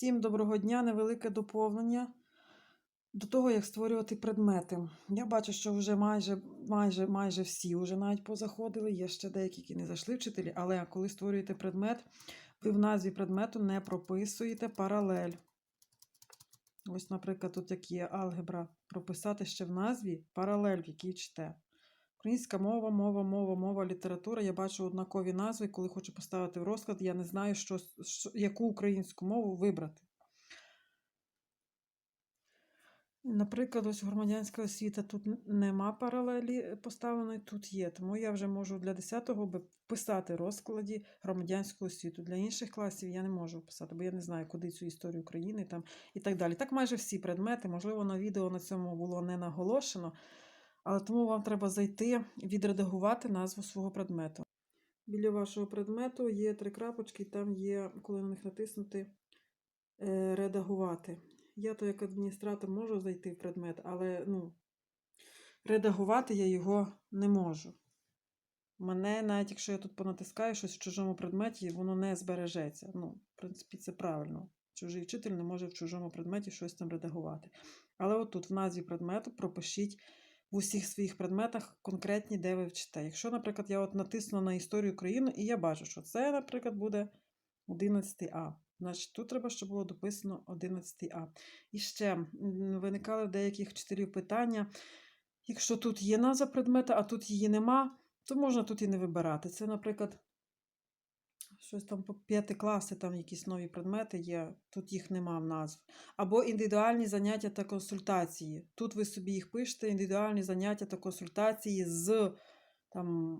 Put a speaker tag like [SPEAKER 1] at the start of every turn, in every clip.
[SPEAKER 1] Всім доброго дня, невелике доповнення до того, як створювати предмети. Я бачу, що вже майже, майже, майже всі вже навіть позаходили. Є ще деякі, які не зайшли вчителі, але коли створюєте предмет, ви в назві предмету не прописуєте паралель. Ось, наприклад, тут як є алгебра, прописати ще в назві паралель, в якій чте. Українська мова, мова, мова, мова, література. Я бачу однакові назви. Коли хочу поставити в розклад, я не знаю, що, що, яку українську мову вибрати. Наприклад, ось громадянська освіта тут нема паралелі поставленої, тут є. Тому я вже можу для 10-го би вписати в розкладі громадянську освіту. Для інших класів я не можу вписати, бо я не знаю, куди цю історію України там і так далі. Так майже всі предмети. Можливо, на відео на цьому було не наголошено, тому вам треба зайти, відредагувати назву свого предмету. Біля вашого предмету є три крапочки, і там є, коли на них натиснути, е, редагувати. Я то як адміністратор можу зайти в предмет, але ну, редагувати я його не можу. Мене, навіть якщо я тут понатискаю щось в чужому предметі, воно не збережеться. Ну, в принципі, це правильно. Чужий вчитель не може в чужому предметі щось там редагувати. Але отут в назві предмету пропишіть в усіх своїх предметах конкретні, де ви вчите. Якщо, наприклад, я от натисну на історію України, і я бачу, що це, наприклад, буде 11А. Значить, тут треба, щоб було дописано 11А. І ще виникали деяких вчителів питання. Якщо тут є назва предмета, а тут її нема, то можна тут і не вибирати. Це, наприклад, щось там по п'яти класи, там якісь нові предмети є, тут їх нема в назв. Або індивідуальні заняття та консультації. Тут ви собі їх пишете, індивідуальні заняття та консультації з там,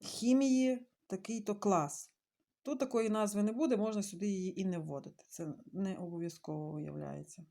[SPEAKER 1] хімії, такий-то клас. Тут такої назви не буде, можна сюди її і не вводити. Це не обов'язково виявляється.